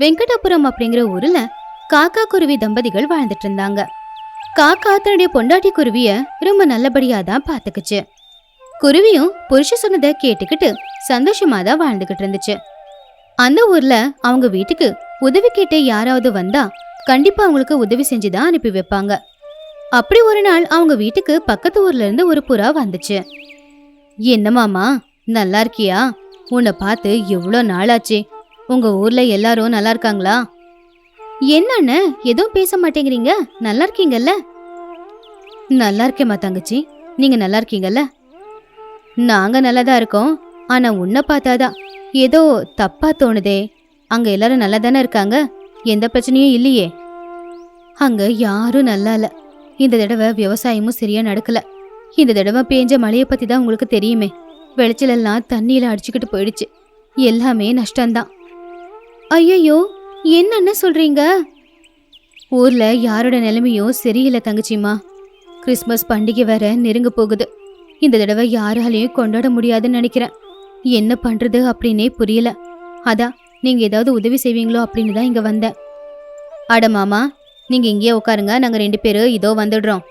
வெங்கடாபுரம் அப்படிங்கிற ஊர்ல காக்கா குருவி தம்பதிகள் வாழ்ந்துட்டு இருந்தாங்க. காக்கா தன்னுடைய பொண்டாட்டி குருவிய ரொம்ப நல்லபடியா தான் பாத்துக்குச்சு. குருவியும் புருஷ சொன்னதை கேட்டுக்கிட்டு சந்தோஷமா தான் வாழ்ந்துகிட்டு இருந்துச்சு. அந்த ஊர்ல அவங்க வீட்டுக்கு உதவி கேட்ட யாராவது வந்தா கண்டிப்பா அவங்களுக்கு உதவி செஞ்சுதான் அனுப்பி வைப்பாங்க. அப்படி ஒரு நாள் அவங்க வீட்டுக்கு பக்கத்து ஊர்ல இருந்து ஒரு புறா வந்துச்சு. என்ன மாமா நல்லா இருக்கியா? உன்னை பார்த்து எவ்வளோ நாளாச்சு? உங்க ஊர்ல எல்லாரும் நல்லா இருக்காங்களா? என்னன்னு எதுவும் பேச மாட்டேங்கிறீங்க? நல்லா இருக்கீங்கல்ல? நல்லா இருக்கேம்மா தங்கச்சி. நீங்க நல்லா இருக்கீங்கல்ல? நாங்க நல்லா தான் இருக்கோம். ஆனா உன்னை பார்த்தாதான் ஏதோ தப்பா தோணுதே. அங்க எல்லாரும் நல்லா தானே இருக்காங்க? எந்த பிரச்சனையும் இல்லையே. அங்க யாரும் நல்லா இல்ல. இந்த தடவை விவசாயமும் சரியா நடக்கல. இந்த தடவை பேஞ்ச மழையை பத்தி தான் உங்களுக்கு தெரியுமே. விளைச்சல் எல்லாம் தண்ணியில அடிச்சுக்கிட்டு போயிடுச்சு. எல்லாமே நஷ்டம்தான். ஐயையோ என்னென்ன சொல்றீங்க? ஊர்ல யாரோட நிலைமையும் சரியில்லை தங்கச்சிம்மா. கிறிஸ்மஸ் பண்டிகை வேற நெருங்க போகுது. இந்த தடவை யாராலையும் கொண்டாட முடியாதுன்னு நினைக்கிறேன். என்ன பண்றது அப்படின்னே புரியல. அதான் நீங்க ஏதாவது உதவி செய்வீங்களோ அப்படின்னு தான் இங்க வந்தேன். அட மாமா நீங்க இங்கேயே உட்காருங்க நாங்க ரெண்டு பேரும் இதோ வந்துடுறோம்.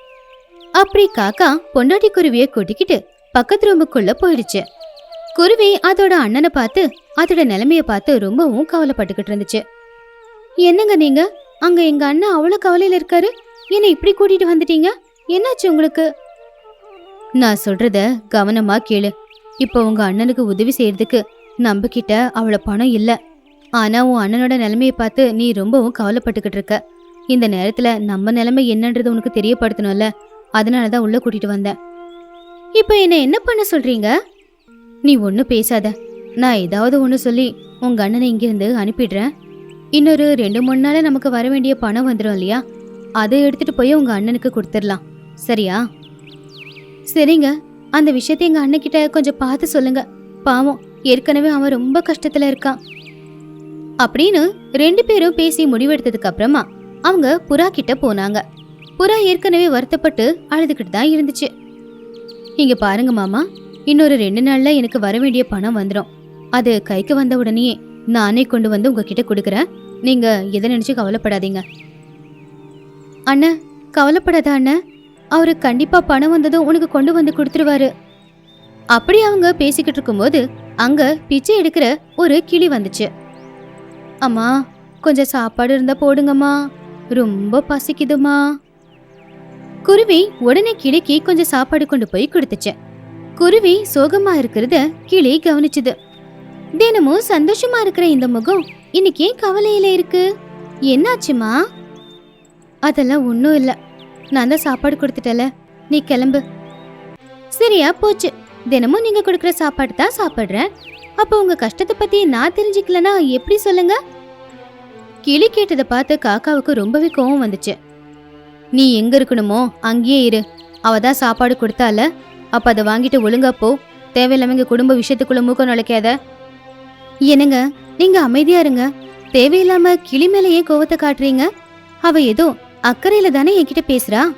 அப்படி காக்கா பொண்டாட்டி குருவியை கூட்டிக்கிட்டு பக்கத்து ரூமுக்குள்ள போயிடுச்சு. குருவி அதோட அண்ணனை பார்த்து அதோட நிலைமைய பார்த்து ரொம்பவும் கவலைப்பட்டுக்கிட்டு இருந்துச்சு. என்னங்க நீங்க? அங்க எங்க அண்ணன் அவ்வளவு கவலையில இருக்காரு? என்ன இப்படி கூட்டிட்டு வந்துட்டீங்க? என்னாச்சு உங்களுக்கு? நான் சொல்றத கவனமா கேளு. இப்போ உங்க அண்ணனுக்கு உதவி செய்யறதுக்கு நம்ம கிட்ட அவ்வளவு பணம் இல்ல. ஆனா உன் அண்ணனோட நிலைமையை பார்த்து நீ ரொம்பவும் கவலைப்பட்டுக்கிட்டு இருக்க. இந்த நேரத்துல நம்ம நிலைமை என்னன்றது உனக்கு தெரியப்படுத்தணும்ல. அதனால தான் உள்ள கூட்டிட்டு வந்தேன். இப்போ என்ன என்ன பண்ண சொல்றீங்க? நீ ஒன்றும் பேசாத. நான் ஏதாவது ஒன்று சொல்லி உங்க அண்ணனை இங்கிருந்து அனுப்பிடுறேன். இன்னொரு ரெண்டு மூணு நாள நமக்கு வர வேண்டிய பணம் வந்துடும் இல்லையா? அதை எடுத்துட்டு போய் உங்க அண்ணனுக்கு கொடுத்துடலாம். சரியா? சரிங்க. அந்த விஷயத்தை எங்க அண்ணன்கிட்ட கொஞ்சம் பார்த்து சொல்லுங்க. பாவம் ஏற்கனவே அவன் ரொம்ப கஷ்டத்துல இருக்கான். அப்படின்னு ரெண்டு பேரும் பேசி முடிவெடுத்ததுக்கு அப்புறமா அவங்க புறா கிட்ட போனாங்க. புறா ஏற்கனவே வருத்தப்பட்டு அழுதுகிட்டு தான் இருந்துச்சு. இங்க பாருங்க மாமா இன்னொரு ரெண்டு நாள்ல எனக்கு வர வேண்டிய பணம் வந்துடும் அது கைக்கு வந்த உடனே நானே கொண்டு வந்து உங்ககிட்ட கொடுக்குறேன். நீங்க எதை நினைச்சு கவலைப்படாதீங்க. அண்ணன் கவலைப்படாத அண்ணன் அவரு கண்டிப்பா பணம் வந்ததும் உனக்கு கொண்டு வந்து கொடுத்துருவாரு. அப்படி அவங்க பேசிக்கிட்டு இருக்கும்போது அங்க பிச்சை எடுக்கிற ஒரு கிளி வந்துச்சு. அம்மா கொஞ்சம் சாப்பாடு இருந்தா போடுங்கம்மா. ரொம்ப பசிக்குதுமா குருவி உடனே கிளிக்கு கொஞ்சம் சாப்பாடு கொண்டு போய் கொடுத்துச்சு. குருவி சோகமா இருக்கிறத கிளி கவனிச்சுது. தினமும் சந்தோஷமா இருக்கிற இந்த முகம் இன்னைக்கு ஏன் கவலையில இருக்கு? என்னாச்சுமா? அதெல்லாம் ஒன்றும் இல்லை. நான் தான் சாப்பாடு கொடுத்துட்டல. நீ கிளம்பு. சரியா போச்சு. தினமும் நீங்க கொடுக்குற சாப்பாடு தான் சாப்பிட்றேன். அப்போ உங்க கஷ்டத்தை பத்தி நான் தெரிஞ்சுக்கலனா எப்படி சொல்லுங்க? கிளி கேட்டதை பார்த்து காக்காவுக்கு ரொம்பவே கோவம் வந்துச்சு. நீ எங்க இருக்கணுமோ அங்கேயே இரு. அவ தான் சாப்பாடு கொடுத்தால. அப்ப அதை வாங்கிட்டு ஒழுங்கா போ. தேவையில்லாம குடும்ப விஷயத்துக்குள்ள மூக்க நுழைக்காத. என்னங்க நீங்க அமைதியா இருங்க. தேவையில்லாம கிளி மேலேயே கோவத்தை காட்டுறீங்க? அவ ஏதோ அக்கறையில தானே என்கிட்ட பேசுறா?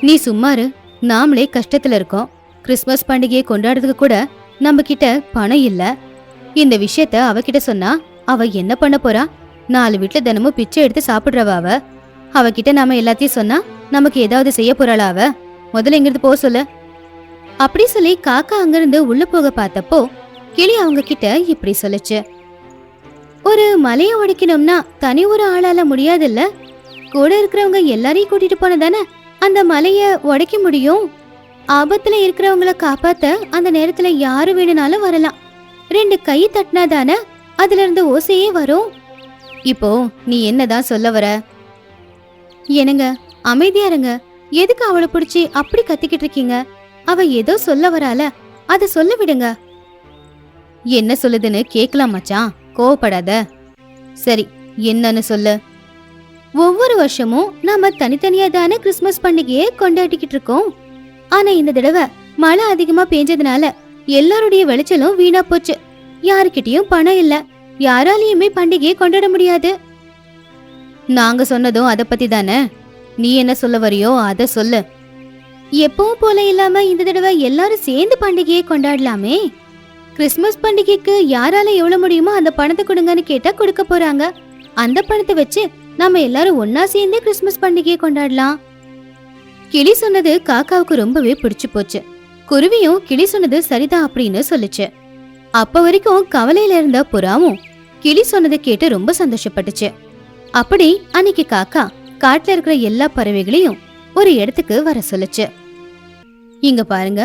நீ சும்மாரு நாமளே கஷ்டத்துல இருக்கோம். கிறிஸ்மஸ் பண்டிகையை கொண்டாடுறதுக்கு கூட நம்ம கிட்ட பணம் இல்ல. இந்த விஷயத்த அவகிட்ட சொன்னா அவ என்ன பண்ண போறா? நாலு வீட்டுல தினமும் பிச்சை எடுத்து சாப்பிடுறவ அவ? அவகிட்ட நாம எல்லாத்தையும் சொன்னா நமக்கு ஏதாவது செய்ய போறாளா அவ? முதல்ல இங்கிருந்து போக சொல்லு. அப்படி சொல்லி காக்கா அங்கிருந்து உள்ள போக பார்த்தப்போ கிளி அவங்க கிட்ட இப்படி சொல்லுச்சு. ஒரு மலையை உடைக்கணும்னா தனி ஒரு ஆளால முடியாதுல்ல? கூட இருக்கிறவங்க எல்லாரையும் கூட்டிட்டு போனதானே அந்த மலைய உடைக்க முடியும்? ஆபத்துல இருக்கிறவங்கள காப்பாத்த அந்த நேரத்துல யாரு வேணும்னாலும் வரலாம். ரெண்டு கை தட்டினாதானே அதுல இருந்து ஓசையே வரும்? இப்போ நீ என்னதான் சொல்ல வர? என்னங்க அமைதியா இருங்க. எதுக்கு அவளை பிடிச்சி அப்படி கத்திக்கிட்டு இருக்கீங்க? அவ ஏதோ சொல்ல வரால. அத சொல்ல விடுங்க. என்ன சொல்லுதுன்னு கேக்கலாம் மச்சான். கோவப்படாத. சரி என்னன்னு சொல்லு. ஒவ்வொரு வருஷமும் நாம தனித்தனியா தானே கிறிஸ்மஸ் பண்டிகையை கொண்டாடிக்கிட்டு இருக்கோம். ஆனா இந்த தடவை மழை அதிகமா பெஞ்சதுனால எல்லாருடைய விளைச்சலும் வீணா போச்சு. யாருக்கிட்டயும் பணம் இல்ல. யாராலையுமே பண்டிகையை கொண்டாட முடியாது. நாங்க சொன்னதும் அத பத்தி தானே? நீ என்ன சொல்ல வரியோ அத சொல்லு. எப்பவும் போல இல்லாம இந்த தடவை எல்லாரும் சேர்ந்து பண்டிகையை கொண்டாடலாமே. கிறிஸ்மஸ் பண்டிகைக்கு யாரால எவ்வளவு முடியுமோ அந்த பணத்தை கொடுங்கன்னு கேட்டா கொடுக்க போறாங்க. அந்த பணத்தை வச்சு நாம எல்லாரும் ஒன்னா சேர்ந்து கிறிஸ்மஸ் பண்டிகையை கொண்டாடலாம். கிளி சொன்னது காக்காவுக்கு ரொம்பவே பிடிச்சு போச்சு. குருவியும் கிளி சொன்னது சரிதான் அப்படின்னு சொல்லுச்சு. அப்ப வரைக்கும் கவலையில இருந்த புறாவும் கிளி சொன்னதை கேட்டு ரொம்ப சந்தோஷப்பட்டுச்சு. அப்படி அன்னைக்கு காக்கா காட்டுல இருக்கிற எல்லா பறவைகளையும் ஒரு இடத்துக்கு வர சொல்லுச்சு. இங்க பாருங்க.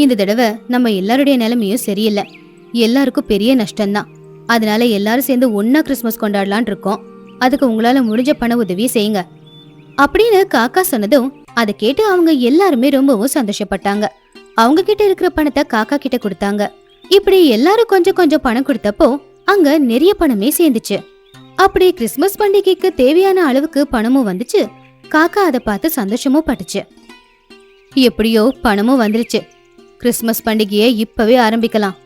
இந்த தடவை நம்ம எல்லாருடைய நிலைமையும் சரியில்லை. எல்லாருக்கும் பெரிய நஷ்டம்தான். அதனால எல்லாரும் சேர்ந்து ஒன்னா கிறிஸ்மஸ் கொண்டாடலான் இருக்கோம். அதுக்கு உங்களால முடிஞ்ச பண உதவி செய்யுங்க. அப்படின்னு காக்கா சொன்னதும் அதை கேட்டு அவங்க எல்லாருமே ரொம்பவும் சந்தோஷப்பட்டாங்க. அவங்க கிட்ட இருக்கிற பணத்தை காக்கா கிட்ட கொடுத்தாங்க. இப்படி எல்லாரும் கொஞ்சம் கொஞ்சம் பணம் கொடுத்தப்போ அங்க நிறைய பணமே சேர்ந்துச்சு. அப்படி கிறிஸ்மஸ் பண்டிகைக்கு தேவையான அளவுக்கு பணமும் வந்துச்சு. காக்கா அதை பார்த்து சந்தோஷமும் பட்டுச்சு. எப்படியோ பணமும் வந்துருச்சு. கிறிஸ்மஸ் பண்டிகையை இப்பவே ஆரம்பிக்கலாம்.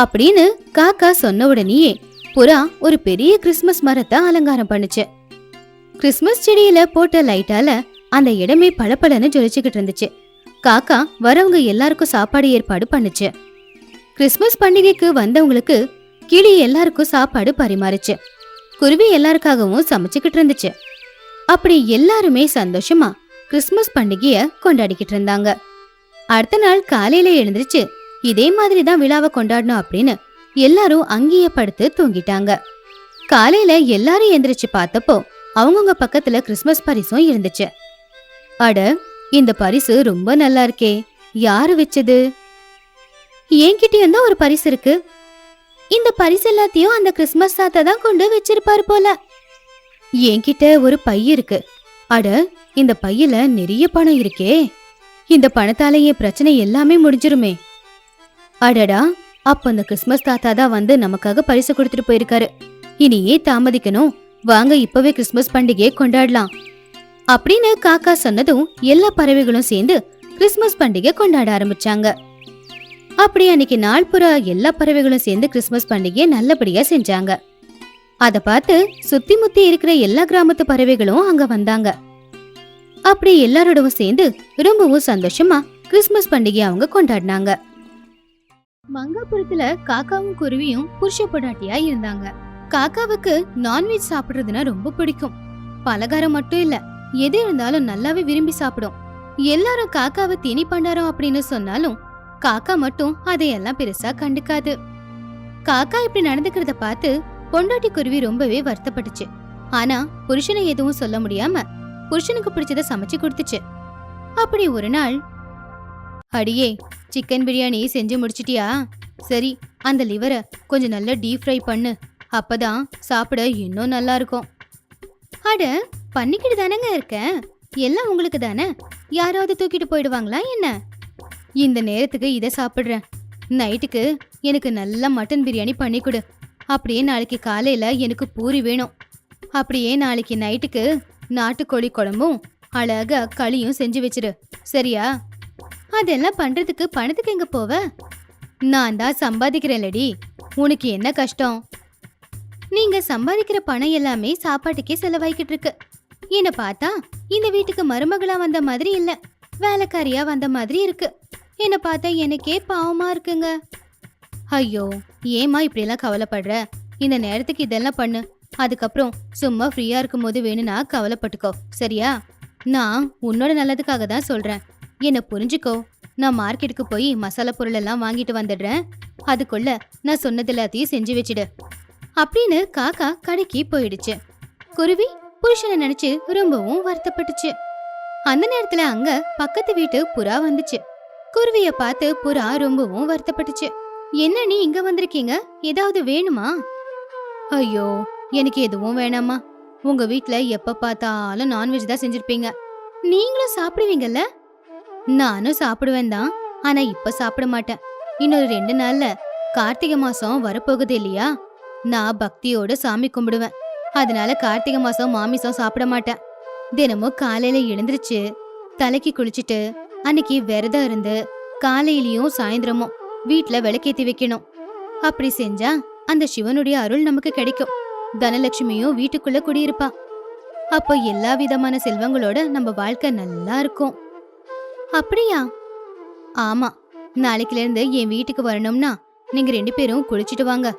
அப்படின்னு காக்கா சொன்ன உடனேயே புறா ஒரு பெரிய கிறிஸ்மஸ் மரத்தை அலங்காரம் பண்ணுச்சு. கிறிஸ்மஸ் செடியில போட்ட லைட்டால அந்த இடமே பளபளன்னு ஜொலிச்சுக்கிட்டு இருந்துச்சு. காக்கா வரவங்க எல்லாருக்கும் சாப்பாடு ஏற்பாடு பண்ணுச்சு. கிறிஸ்மஸ் பண்டிகைக்கு வந்தவங்களுக்கு கிளி எல்லாருக்கும் சாப்பாடு பரிமாறுச்சு. குருவி எல்லாருக்காகவும் சமைச்சுக்கிட்டு இருந்துச்சு. அப்படி எல்லாருமே சந்தோஷமா கிறிஸ்மஸ் பண்டிகைய கொண்டாடிக்கிட்டு இருந்தாங்க. அடுத்த நாள் காலையில எழுந்திருச்சு இதே மாதிரி தான் விழாவை கொண்டாடணும் அப்படின்னு எல்லாரும் அங்கேயே படுத்து தூங்கிட்டாங்க. காலையில எல்லாரும் எந்திரிச்சு பார்த்தப்போ அவங்கவுங்க பக்கத்துல கிறிஸ்மஸ் பரிசும் இருந்துச்சு. அட இந்த பரிசு ரொம்ப நல்லா இருக்கே யாரு வச்சது? என்கிட்டயும் தான் ஒரு பரிசு இருக்கு. இந்த பரிசு எல்லாத்தையும் அந்த கிறிஸ்மஸ் தாத்தா தான் கொண்டு வச்சிருப்பாரு போல. என்கிட்ட ஒரு பை இருக்கு. அட இந்த பையில நிறைய பணம் இருக்கே. இந்த பணத்தால என் பிரச்சனை எல்லாமே முடிஞ்சிருமே. அடடா அப்ப அந்த கிறிஸ்மஸ் தாத்தா தான் வந்து நமக்காக பரிசு கொடுத்துட்டு போயிருக்காரு. இனி ஏன் தாமதிக்கணும். வாங்க இப்பவே கிறிஸ்மஸ் பண்டிகையை கொண்டாடலாம். அப்படின்னு காக்கா சொன்னதும் எல்லா பறவைகளும் சேர்ந்து கிறிஸ்மஸ் பண்டிகை கொண்டாட ஆரம்பிச்சாங்க. அப்படி அன்னைக்கு நாள் புறா எல்லா பறவைகளும் சேர்ந்து கிறிஸ்மஸ் பண்டிகையை நல்லபடியா செஞ்சாங்க. அதை பார்த்து சுத்தி முத்தி இருக்கிற எல்லா கிராமத்து பறவைகளும் அங்க வந்தாங்க. அப்படி எல்லாரோடவும் சேர்ந்து ரொம்பவும் சந்தோஷமா கிறிஸ்மஸ் பண்டிகையை அவங்க கொண்டாடினாங்க. மங்காபுரத்துல காக்காவும் குருவியும் புருஷ பொடாட்டியா இருந்தாங்க. காக்காவுக்கு நான்வெஜ் சாப்பிடுறதுனா ரொம்ப பிடிக்கும். பலகாரம் மட்டும் இல்ல எது இருந்தாலும் நல்லாவே விரும்பி சாப்பிடும். எல்லாரும் காக்காவை தீனி பண்டாரம் அப்படின்னு சொன்னாலும் காக்கா மட்டும் அதையெல்லாம் பெருசா கண்டுக்காது. காக்கா இப்படி நடந்துக்கிறத பார்த்து பொண்டாட்டி குருவி ரொம்பவே வருத்தப்பட்டுச்சு. ஆனா புருஷனை எதுவும் சொல்ல முடியாம புருஷனுக்கு பிடிச்சத சமைச்சு கொடுத்துச்சு. அப்படி ஒரு நாள் அடியே சிக்கன் பிரியாணி செஞ்சு முடிச்சிட்டியா? சரி அந்த லிவரை கொஞ்சம் நல்லா டீப் ஃப்ரை பண்ணு. அப்பதான் சாப்பிட இன்னும் நல்லா இருக்கும். அட பண்ணிக்கிட்டு தானேங்க இருக்கேன் எல்லாம் உங்களுக்கு தானே? யாராவது தூக்கிட்டு போயிடுவாங்களா என்ன? இந்த நேரத்துக்கு இதை சாப்பிட்றேன். நைட்டுக்கு எனக்கு நல்ல மட்டன் பிரியாணி பண்ணி கொடு. அப்படியே நாளைக்கு காலையில் எனக்கு பூரி வேணும். அப்படியே நாளைக்கு நைட்டுக்கு நாட்டுக்கோழி குழம்பும் அழகா களியும் செஞ்சு வச்சிரு. சரியா? அதெல்லாம் பண்றதுக்கு பணத்துக்கு எங்க போவ? நான் தான் சம்பாதிக்கிறேன்லடி. உனக்கு என்ன கஷ்டம்? நீங்க சம்பாதிக்கிற பணம் எல்லாமே சாப்பாட்டுக்கே செலவாய்க்கிட்டு இருக்கு என்ன பார்த்தா இந்த வீட்டுக்கு மருமகளா வந்த மாதிரி இல்ல. வேலைக்காரியா வந்த மாதிரி இருக்கு. என்ன பார்த்தா எனக்கே பாவமா இருக்குங்க. ஐயோ ஏமா இப்படியெல்லாம் கவலைப்படுற? இந்த நேரத்துக்கு இதெல்லாம் பண்ணு. அதுக்கப்புறம் சும்மா ஃப்ரீயா இருக்கும்போது வேணும்னா கவலைப்பட்டுக்கோ சரியா? நான் உன்னோட நல்லதுக்காக தான் சொல்றேன். என்ன புரிஞ்சுக்கோ. நான் மார்க்கெட்டுக்கு போய் மசாலா பொருள் எல்லாம் வாங்கிட்டு வந்துடுறேன். அதுக்குள்ள நான் சொன்னது எல்லாத்தையும் செஞ்சு வச்சிடு. அப்படின்னு காக்கா கடைக்கு போயிடுச்சு. குருவி புருஷனை நினைச்சு ரொம்பவும் வருத்தப்பட்டுச்சு. அந்த நேரத்துல அங்க பக்கத்து வீட்டு புறா வந்துச்சு. குருவிய பார்த்து புறா ரொம்பவும் வருத்தப்பட்டுச்சு. என்ன நீ இங்க வந்திருக்கீங்க? ஏதாவது வேணுமா? ஐயோ எனக்கு எதுவும் வேணாமா உங்க வீட்ல எப்ப பார்த்தாலும் நான்வெஜ் தான் செஞ்சிருப்பீங்க. நீங்களும் சாப்பிடுவீங்கல்ல? நானும் சாப்பிடுவேன் தான். ஆனா இப்ப சாப்பிட மாட்டேன். இன்னொரு ரெண்டு நாள்ல கார்த்திகை மாசம் வரப்போகுது இல்லையா? நான் பக்தியோட சாமி கும்பிடுவேன். அதனால கார்த்திகை மாசம் மாமிசம் சாப்பிட மாட்டேன். தினமும் காலையில எழுந்திருச்சு தலைக்கு குளிச்சுட்டு அன்னைக்கு விரதம் இருந்து காலையிலயும் சாயந்தரமும் வீட்ல விளக்கேத்தி வைக்கணும். அப்படி செஞ்சா அந்த சிவனுடைய அருள் நமக்கு கிடைக்கும். தனலட்சுமியும் வீட்டுக்குள்ள குடியிருப்பா. அப்போ எல்லா விதமான செல்வங்களோட நம்ம வாழ்க்கை நல்லா இருக்கும். அப்படியா? ஆமா. நாளைக்குல இருந்து என் வீட்டுக்கு வரணும்னா நீங்க ரெண்டு பேரும் குளிச்சிட்டு வாங்க.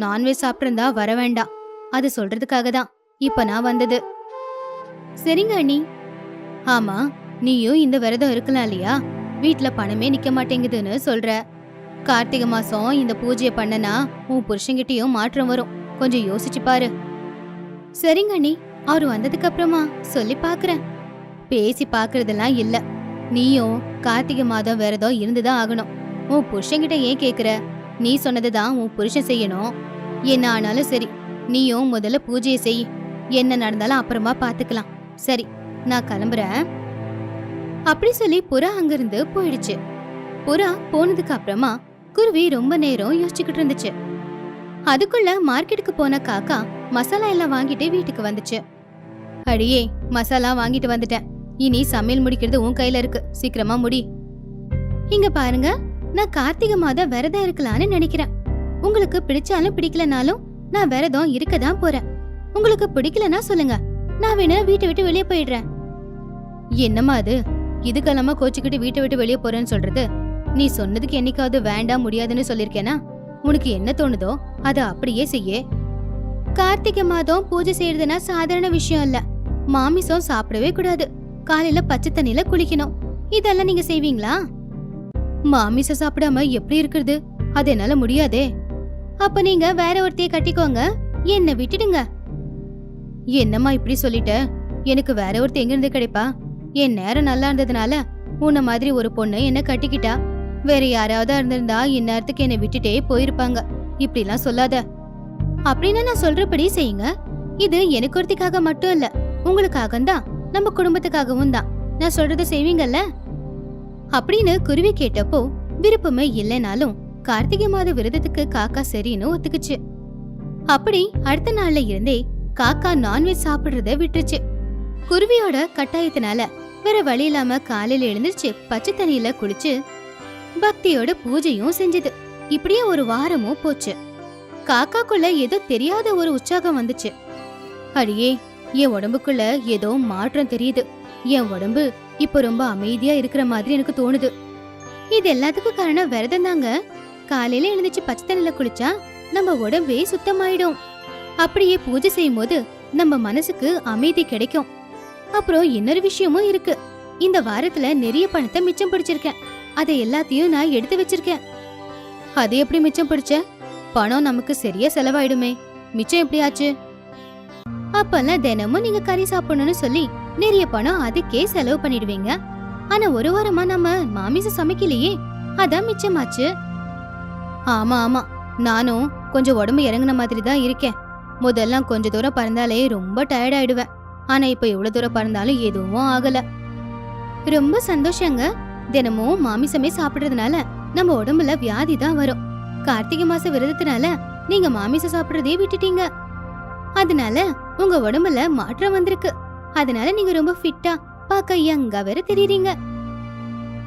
நான்வெஜ் சாப்பிட்டிருந்தா வர வேண்டாம். அது சொல்றதுக்காக தான். இப்ப நான் வந்தது. சரிங்க அண்ணி. ஆமா நீயும் இந்த விரதம் இருக்கலாம் இல்லையா? வீட்ல பணமே நிக்க மாட்டேங்குதுன்னு சொல்ற. கார்த்திகை மாசம் இந்த பூஜையை பண்ணனா உன் புருஷன்கிட்டயும் மாற்றம் வரும். கொஞ்சம் யோசிச்சு பாரு. சரிங்க அண்ணி அவர் வந்ததுக்கு அப்புறமா சொல்லி பாக்குறேன். பேசி பாக்குறதெல்லாம் இல்ல. நீயும் கார்த்திகை மாதம் விரதம் இருந்துதான் ஆகணும். உன் புருஷன்கிட்ட ஏன் கேக்குற? நீ சொன்னதுதான் உன் புருஷன் செய்யணும். என்ன ஆனாலும் சரி நீயும் முதல்ல பூஜையை செய். என்ன நடந்தாலும் அப்புறமா பாத்துக்கலாம். சரி நான் கிளம்புறேன். அப்படி சொல்லி புறா அங்கிருந்து போயிடுச்சு. புறா போனதுக்கு அப்புறமா குருவி ரொம்ப நேரம் யோசிச்சுக்கிட்டு இருந்துச்சு. அதுக்குள்ள மார்க்கெட்டுக்கு போன காக்கா மசாலா எல்லாம் வாங்கிட்டு வீட்டுக்கு வந்துச்சு. அடியே மசாலா வாங்கிட்டு வந்துட்டேன். இனி சமையல் முடிக்கிறது உன் கையில இருக்கு. சீக்கிரமா முடி. இங்க பாருங்க நான் கார்த்திகை மாதம் விரதம் இருக்கலாம்னு நினைக்கிறேன். உங்களுக்கு பிடிச்சாலும் பிடிக்கலனாலும் நான் விரதம் இருக்க தான் போறேன். உங்களுக்கு பிடிக்கலன்னா சொல்லுங்க. நான் வேணா வீட்டை விட்டு வெளியே போயிடுறேன். என்னம்மா அது? இதுக்கெல்லாமா கோச்சுக்கிட்டு வீட்டை விட்டு வெளியே போறேன்னு சொல்றது? நீ சொன்னதுக்கு என்னைக்காவது வேண்டாம் முடியாதுன்னு சொல்லிருக்கேனா உனக்கு என்ன தோணுதோ அதை அப்படியே செய்ய. கார்த்திகை மாதம் பூஜை செய்யறதுனா சாதாரண விஷயம் இல்ல. மாமிசம் சாப்பிடவே கூடாது. காலையில பச்சை தண்ணியில குளிக்கணும். இதெல்லாம் நீங்க செய்வீங்களா? மாமிசம் சாப்பிடாம எப்படி இருக்கிறது? அது என்னால முடியாதே. அப்ப நீங்க வேற ஒருத்தைய கட்டிக்கோங்க. என்ன விட்டுடுங்க. என்னம்மா இப்படி சொல்லிட்ட? எனக்கு வேற ஒருத்தர் எங்க இருந்து கிடைப்பா? என் நேரம் நல்லா இருந்ததுனால உன்ன மாதிரி ஒரு பொண்ணு என்ன கட்டிக்கிட்டா. வேற யாராவது இருந்திருந்தா இந்நேரத்துக்கு என்னை விட்டுட்டே போயிருப்பாங்க. இப்படிலாம் சொல்லாத. அப்படின்னா நான் சொல்றபடி செய்யுங்க. இது எனக்கு ஒருத்திக்காக மட்டும் இல்ல உங்களுக்காக தான் நம்ம குடும்பத்துக்காகவும் தான். நான் சொல்றத செய்வீங்கல்ல? அப்படின்னு குருவி கேட்டப்போ விருப்பமே இல்லைனாலும் கார்த்திகை மாத விரதத்துக்கு காக்கா சரின்னு ஒத்துக்குச்சு. அப்படி அடுத்த நாள்ல இருந்தே காக்கா நான்வெஜ் சாப்பிடுறத விட்டுருச்சு. குருவியோட கட்டாயத்தினால வேற வழி இல்லாம காலையில எழுந்திருச்சு பச்சை தண்ணியில குளிச்சு பக்தியோட பூஜையும் செஞ்சது. இப்படியே ஒரு வாரமும் போச்சு. காக்காக்குள்ள ஏதோ தெரியாத ஒரு உற்சாகம் வந்துச்சு. அடியே என் உடம்புக்குள்ள ஏதோ மாற்றம் தெரியுது. என் உடம்பு இப்ப ரொம்ப அமைதியா இருக்கிற மாதிரி எனக்கு தோணுது. இது எல்லாத்துக்கும் காரணம் விரதம் தாங்க. காலையில எழுந்துச்சு பச்சை தண்ணில குளிச்சா நம்ம உடம்பே சுத்தமாயிடும். அப்படியே பூஜை செய்யும் போது நம்ம மனசுக்கு அமைதி கிடைக்கும். அப்புறம் இன்னொரு விஷயமும் இருக்கு. இந்த வாரத்துல நிறைய பணத்தை மிச்சம் பிடிச்சிருக்கேன். அதை எல்லாத்தையும் நான் எடுத்து வச்சிருக்கேன். அது எப்படி மிச்சம் பிடிச்ச? பணம் நமக்கு சரியா செலவாயிடுமே. மிச்சம் எப்படி ஆச்சு? அப்பெல்லாம் தினமும் நீங்க கறி சாப்பிடணும்னு சொல்லி நிறைய பணம் அதுக்கே செலவு பண்ணிடுவீங்க. ஆனா ஒரு வாரமா நம்ம மாமிசம் சமைக்கலையே அதான் மிச்சமாச்சு. ஆமா ஆமா. நானும் கொஞ்சம் உடம்பு இறங்குன மாதிரி தான் இருக்கேன். முதல்லாம் கொஞ்ச தூரம் பறந்தாலே ரொம்ப டயர்ட் ஆயிடுவேன். ஆனா இப்ப எவ்வளவு தூரம் பறந்தாலும் எதுவும் ஆகல. ரொம்ப சந்தோஷங்க. தினமும் மாமிசமே சாப்பிடுறதுனால நம்ம உடம்புல வியாதி தான் வரும். கார்த்திகை மாச விரதத்தினால நீங்க மாமிசம் சாப்பிடுறதே விட்டுட்டீங்க. அதனால உங்க உடம்புல மாற்றம் வந்திருக்கு. அதனால நீங்க ரொம்ப ஃபிட்டா பார்க்க யங்கா வேற தெரியுறீங்க.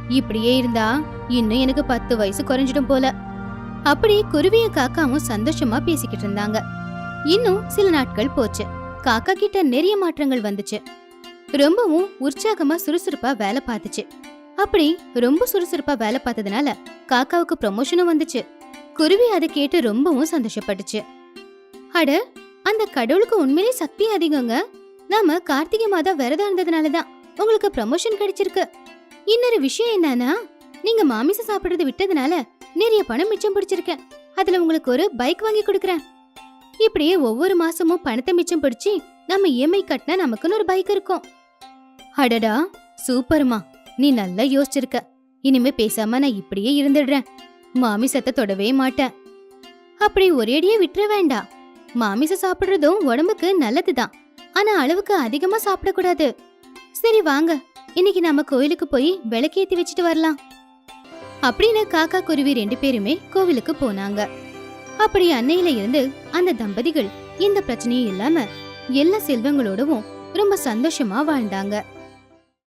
இப்படியே இருந்தா இன்னும் எனக்கு பத்து வயசு குறைஞ்சிடும் போல. அப்படி குருவிய காக்காவும் சந்தோஷமா பேசிக்கிட்டு இருந்தாங்க. இன்னும் சில நாட்கள் போச்சு. காக்கா கிட்ட நிறைய மாற்றங்கள் வந்துச்சு. ரொம்பவும் உற்சாகமா சுறுசுறுப்பா வேலை பார்த்துச்சு. அப்படி ரொம்ப சுறுசுறுப்பா வேலை பார்த்ததுனால காக்காவுக்கு ப்ரமோஷனும் வந்துச்சு. குருவி அதை கேட்டு ரொம்பவும் சந்தோஷப்பட்டுச்சு. அட அந்த கடவுளுக்கு உண்மையிலே சக்தி அதிகங்க. நாம கார்த்திகை மாதம் விரதம் இருந்ததுனால தான் உங்களுக்கு ப்ரமோஷன் கிடைச்சிருக்கு. இன்னொரு விஷயம் என்னன்னா நீங்க மாமிசம் சாப்பிடுறது விட்டதுனால நிறைய பணம் மிச்சம் பிடிச்சிருக்கேன் அதுல உங்களுக்கு ஒரு பைக் வாங்கி கொடுக்கறேன். இப்படியே ஒவ்வொரு மாசமும் பணத்தை மிச்சம் பிடிச்சி நம்ம இஎம்ஐ கட்டினா நமக்குன்னு ஒரு பைக் இருக்கும். அடடா சூப்பர்மா. நீ நல்லா யோசிச்சிருக்க. இனிமே பேசாம நான் இப்படியே இருந்துடுறேன். மாமிசத்தை தொடவே மாட்டேன் அப்படி ஒரேடியே விட்டுற வேண்டாம் மாமிசம் சாப்பிடுறதும் உடம்புக்கு நல்லதுதான். ஆனா அளவுக்கு அதிகமா சாப்பிடக்கூடாது. சரி வாங்க. இன்னைக்கு நாம கோயிலுக்கு போய் விளக்கேத்தி வச்சுட்டு வரலாம். அப்படின்னு காக்கா குருவி ரெண்டு பேருமே கோவிலுக்கு போனாங்க. அப்படி அன்னையில இருந்து அந்த தம்பதிகள் எந்த பிரச்சனையும் இல்லாம எல்லா செல்வங்களோடவும் ரொம்ப சந்தோஷமா வாழ்ந்தாங்க.